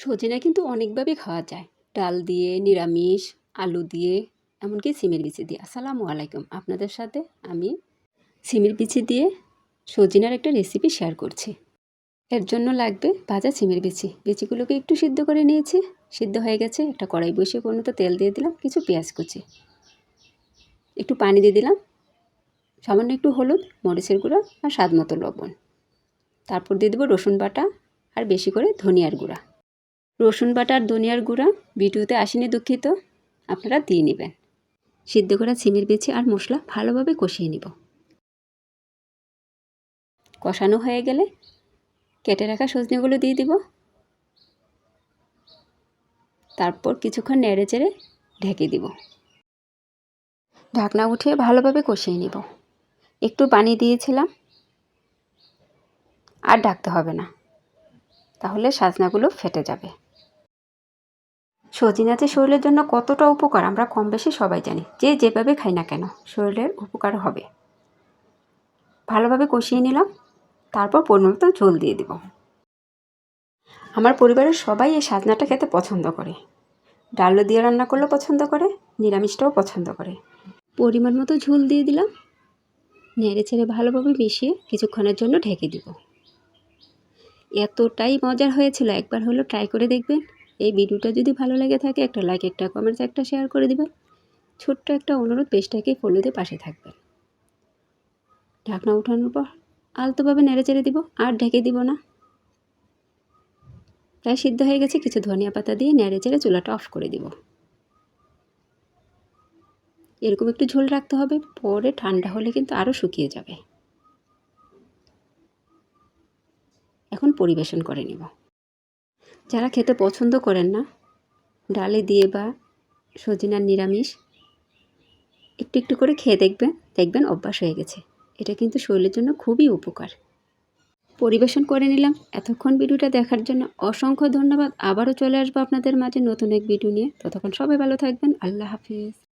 সজনে কিন্তু অনেকভাবে খাওয়া যায়। ডাল দিয়ে, নিরামিষ, আলু দিয়ে, এমনকি সিমের বিচি দিয়ে। আসসালামু আলাইকুম। আপনাদের সাথে আমি সিমের বিচি দিয়ে সজিনার একটা রেসিপি শেয়ার করছি। এর জন্য লাগবে ভাজা সিমের বিচি। বিচিগুলোকে একটু সিদ্ধ করে নিয়েছি। সিদ্ধ হয়ে গেছে। একটা কড়াই বসিয়ে পর্যন্ত তেল দিয়ে দিলাম। কিছু পেঁয়াজ কুচি। একটু পানি দিয়ে দিলাম। সামান্য একটু হলুদ, মরিচের গুঁড়ো আর স্বাদ মতো লবণ। তারপর দিয়ে দেবো রসুন বাটা আর বেশি করে ধনিয়ার গুঁড়া। রসুন বাটা আর ধনিয়ার গুঁড়া ভিডিওতে আসেনি দুঃখিত, আপনারা দিয়ে নেবেন। সিদ্ধ করা সিমের বিচি আর মশলা ভালোভাবে কষিয়ে নিব। কষানো হয়ে গেলে কেটে রাখা সজনেগুলো দিয়ে দিব। তারপর কিছুক্ষণ নেড়ে চেড়ে ঢেকে দিব। ঢাকনা উঠিয়ে ভালোভাবে কষিয়ে নিব। একটু পানি দিয়েছিলাম, আর ডাকতে হবে না, তাহলে সাজনাগুলো ফেটে যাবে। সজিনা যে শরীরের জন্য কতটা উপকার আমরা কম বেশি সবাই জানি। যে যেভাবে খাই না কেন, শরীরের উপকার হবে। ভালোভাবে কষিয়ে নিলাম, তারপর পরিমাণ ঝোল দিয়ে দিব। আমার পরিবারের সবাই এই সাজনাটা খেতে পছন্দ করে। ডালও দিয়ে রান্না করলেও পছন্দ করে, নিরামিষটাও পছন্দ করে। পরিমাণ মতো ঝোল দিয়ে দিলাম। নেড়ে ছেড়ে ভালোভাবে মিশিয়ে কিছুক্ষণের জন্য ঢেকে দিব। এতটাই মজার হয়েছিল, একবার হলো ট্রাই করে দেখবেন। এই ভিডিওটা যদি ভালো লেগে থাকে, একটা লাইক একটা কমেন্টস একটা শেয়ার করে দেবেন। ছোট্ট একটা অনুরোধ, পেজটাকে ফলো দিয়ে পাশে থাকবেন। ঢাকনা উঠানোর পর আলতোভাবে নেড়ে চেড়ে দিব, আর ঢেকে দিব না। প্রায় সিদ্ধ হয়ে গেছে, কিছু ধনিয়া পাতা দিয়ে নেড়ে চেড়ে চুলাটা অফ করে দিব। এরকম একটু ঝোল রাখতে হবে, পরে ঠান্ডা হলে কিন্তু আরও শুকিয়ে যাবে। এখন পরিবেশন করে নেব। যারা খেতে পছন্দ করেন না, ডালে দিয়ে বা সজিনার নিরামিষ, একটু একটু করে খেয়ে দেখবেন দেখবেন অভ্যাস হয়ে গেছে। এটা কিন্তু শরীরের জন্য খুবই উপকার। পরিবেশন করে নিলাম। এতক্ষণ ভিডিওটা দেখার জন্য অসংখ্য ধন্যবাদ। আবারও চলে আসব আপনাদের মাঝে নতুন এক ভিডিও নিয়ে। ততক্ষণ সবাই ভালো থাকবেন। আল্লাহ হাফিজ।